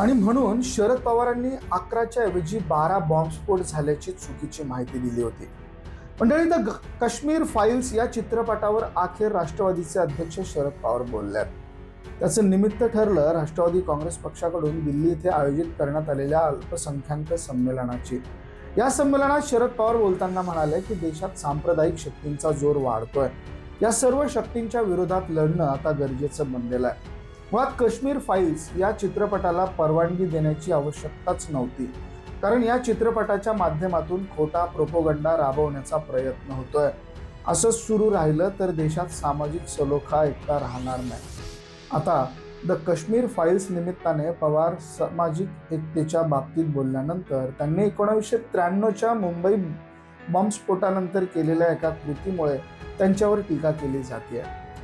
आणि म्हणून शरद पवारांनी अकराच्या ऐवजी बारा बॉम्बस्फोट झाल्याची चुकीची माहिती दिली होती. मंडळी द काश्मीर फाईल्स या चित्रपटावर अखेर राष्ट्रवादीचे अध्यक्ष शरद पवार बोलल्यात. त्याचं निमित्त ठरलं राष्ट्रवादी काँग्रेस पक्षाकडून दिल्ली येथे आयोजित करण्यात आलेल्या अल्पसंख्याक संमेलनाची. या संमेलनात शरद पवार बोलताना म्हणाले की देशात सांप्रदायिक शक्तींचा जोर वाढतोय. या सर्व शक्तींच्या विरोधात लढणं आता गरजेचं बनलेलं आहे. मुळात काश्मीर फाईल्स या चित्रपटाला परवानगी देण्याची आवश्यकताच नव्हती. कारण या चित्रपटाच्या माध्यमातून खोटा प्रोपोगंडा राबवण्याचा प्रयत्न होतोय. असं सुरू राहिलं तर देशात सामाजिक सलोखा एकटा राहणार नाही. आता द काश्मीर फाईल्स निमित्ताने पवार सामाजिक एकतेच्या बाबतीत बोलल्यानंतर त्यांनी एकोणावीसशे त्र्याण्णवच्या मुंबई बॉम्बस्फोटानंतर केलेल्या एका कृतीमुळे त्यांच्यावर टीका केली जाते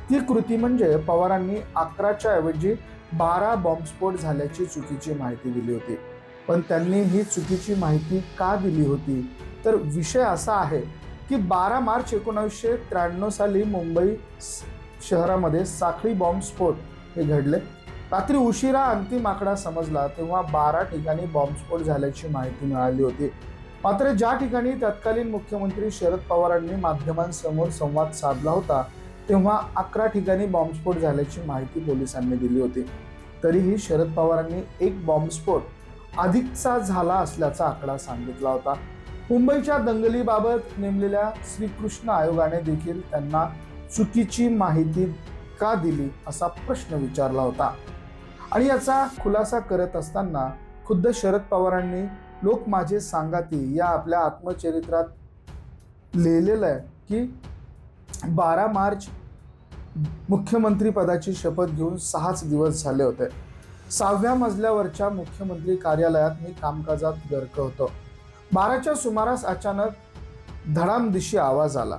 ती कृती म्हणजे पवारांनी अकराच्या ऐवजी बारा बॉम्बस्फोट झाल्याची चुकीची माहिती दिली होती. पण त्यांनी ही चुकीची माहिती का दिली होती? तर विषय असा आहे की बारा मार्च एकोणावीसशे त्र्याण्णव साली मुंबई शहरामध्ये साखळी बॉम्बस्फोट हे घडले. रात्री उशिरा अंतिम आकडा समजला तेव्हा बारा ठिकाणी बॉम्बस्फोट झाल्याची माहिती मिळाली होती. मात्र ज्या ठिकाणी तत्कालीन मुख्यमंत्री शरद पवारांनी माध्यमांसमोर संवाद साधला होता तेव्हा अकरा ठिकाणी बॉम्बस्फोट झाल्याची माहिती पोलिसांनी दिली होती. तरीही शरद पवारांनी एक बॉम्बस्फोट अधिकचा झाला असल्याचा आकडा सांगितला होता. मुंबईच्या दंगलीबाबत नेमलेल्या श्रीकृष्ण आयोगाने देखील त्यांना चुकीची माहिती का दिली असा प्रश्न विचारला होता. आणि याचा खुलासा करत असताना खुद्द शरद पवारांनी लोक माझे सांगाती या आपल्या आत्मचरित्रात लिहिलेलं आहे की बारा मार्च मुख्यमंत्रीपदाची शपथ घेऊन सहाच दिवस झाले होते. सहाव्या मजल्यावरच्या मुख्यमंत्री कार्यालयात मी कामकाजात गर्क होतो. बाराच्या सुमारास अचानक धडामदिशी आवाज आला.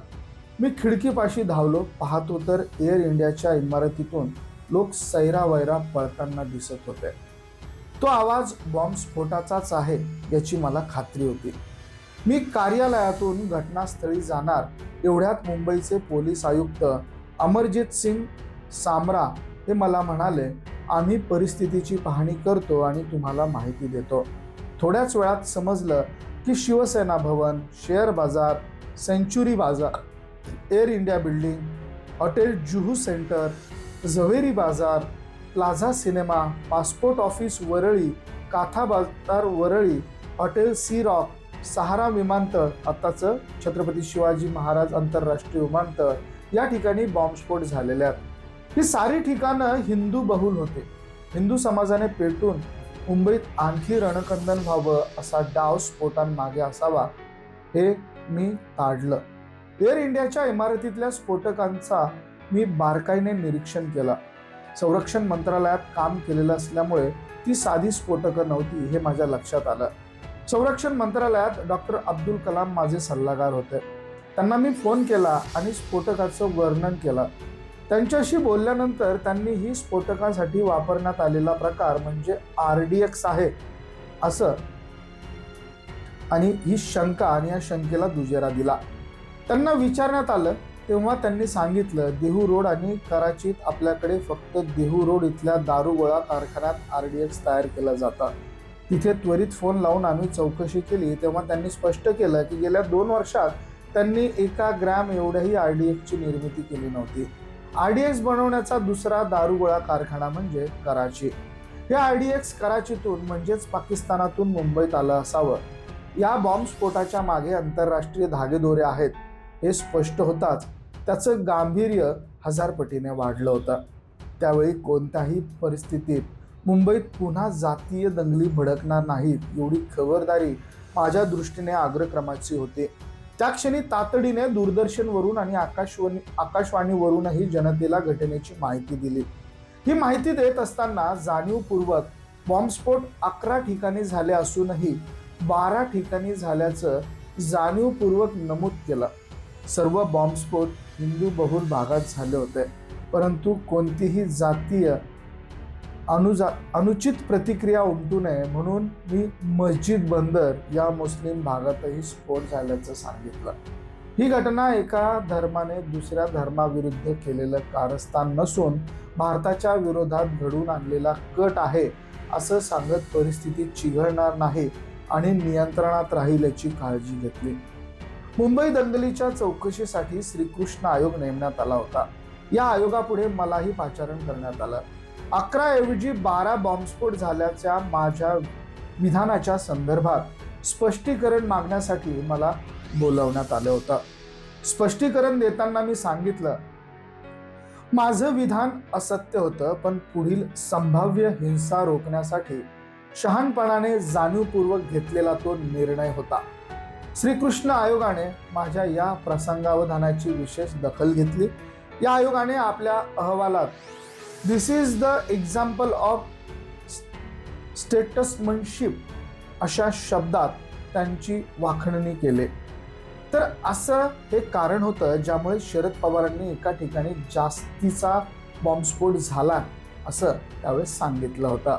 मी खिडकीपाशी धावलो पाहतो तर एअर इंडियाच्या इमारतीतून लोक सैरावैरा पळताना दिसत होते. तो आवाज बॉम्बस्फोटाचाच आहे याची मला खात्री होती. मी कार्यालयातून घटनास्थळी जाणार एवढ्यात मुंबईचे पोलीस आयुक्त अमरजित सिंग सामरा हे मला म्हणाले आम्ही परिस्थितीची पाहणी करतो आणि तुम्हाला माहिती देतो. थोड्याच वेळात समजलं की शिवसेना भवन शेअर बाजार सेंच्युरी बाजार Air India building hotel Juhu centre Zaveri बाजार Plaza cinema passport office Worli काथा बाजार Worli hotel Sea Rock Sahara विमानतळ आत्ताचं छत्रपती शिवाजी महाराज आंतरराष्ट्रीय विमानतळ या ठिकाणी बॉम्बस्फोट झालेले आहेत. ही सारी ठिकाणं हिंदू बहुल होते. हिंदू समाजाने पेटून मुंबईत आणखी रणकंदन व्हावं असा डाव स्फोटांमागे असावा हे मी ताडलं. एअर इंडियाच्या इमारतीतल्या स्फोटकांचा मी बारकाईने निरीक्षण केला. संरक्षण मंत्रालयात काम केलेलं असल्यामुळे ती साधी स्फोटकं नव्हती हे माझ्या लक्षात आलं. संरक्षण मंत्रालयात डॉक्टर अब्दुल कलाम माझे सल्लागार होते. त्यांना मी फोन केला आणि स्फोटकाचं वर्णन केलं. त्यांच्याशी बोलल्यानंतर त्यांनी ही स्फोटकासाठी वापरण्यात आलेला प्रकार म्हणजे आर डी एक्स आहे असं. आणि ही शंका आणि या शंकेला दुजेरा दिला. त्यांना विचारण्यात आलं तेव्हा त्यांनी सांगितलं देहू रोड आणि कराचीत आपल्याकडे फक्त देहू रोड इथल्या दारुगोळा कारखान्यात आर डी एक्स तयार केलं जातं. तिथे त्वरित फोन लावून आम्ही चौकशी केली. तेव्हा त्यांनी स्पष्ट केलं की गेल्या दोन वर्षात त्यांनी एका ग्रॅम एवढ्याही आर डी एक्सची निर्मिती केली नव्हती. आर डी एक्स बनवण्याचा दुसरा दारुगोळा कारखाना म्हणजे कराची. हे आर डी एक्स कराचीतून म्हणजेच पाकिस्तानातून मुंबईत आलं असावं. या बॉम्बस्फोटाच्या मागे आंतरराष्ट्रीय धागेदोरे आहेत हे स्पष्ट होताच त्याचं गांभीर्य हजारपटीने वाढलं होतं. त्यावेळी कोणत्याही परिस्थितीत मुंबईत पुन्हा जातीय दंगली भडकणार नाहीत एवढी खबरदारी माझ्या दृष्टीने अग्रक्रमाची होती. त्या क्षणी तातडीने दूरदर्शनवरून आणि आकाशवाणी आकाशवाणीवरूनही जनतेला घटनेची माहिती दिली. ही माहिती देत असताना जाणीवपूर्वक बॉम्बस्फोट अकरा ठिकाणी झाले असूनही बारा ठिकाणी झाल्याचं जाणीवपूर्वक नमूद केलं. सर्व बॉम्बस्फोट हिंदू बहुल भागात झाले होते परंतु कोणतीही जातीय अनुजा अनुचित प्रतिक्रिया उमटू नये म्हणून मी मस्जिद बंदर या मुस्लिम भागातही स्फोट झाल्याचं सांगितलं. ही घटना एका धर्माने दुसऱ्या धर्माविरुद्ध केलेलं कारस्थान नसून भारताच्या विरोधात घडून आणलेला कट आहे असं सांगत परिस्थिती चिघळणार नाही आणि नियंत्रणात राहील याची काळजी घेतली. मुंबई दंगलीच्या चौकशीसाठी श्रीकृष्ण आयोग नेमण्यात आला होता. या आयोगापुढे मलाही पाचारण करण्यात आलं. अकराऐवजी बारा बॉम्बस्फोट झाल्याच्या माझ्या विधानाच्या संदर्भात स्पष्टीकरण मागण्यासाठी मला बोलवण्यात आलं होतं. स्पष्टीकरण देताना मी सांगितलं माझं विधान असत्य होतं पण पुढील संभाव्य हिंसा रोखण्यासाठी शहाणपणाने जाणीवपूर्वक घेतलेला तो निर्णय होता. श्रीकृष्ण आयोगाने माझ्या या प्रसंगावधानाची विशेष दखल घेतली. या आयोगाने आपल्या अहवालात this is the example of statesmanship अशा शब्दात त्यांची वाखणणी केले. तर असं हे कारण होतं ज्यामुळे शरद पवारांनी एका ठिकाणी जास्तीचा बॉम्बस्फोट झाला असं त्यावेळेस सांगितलं होतं.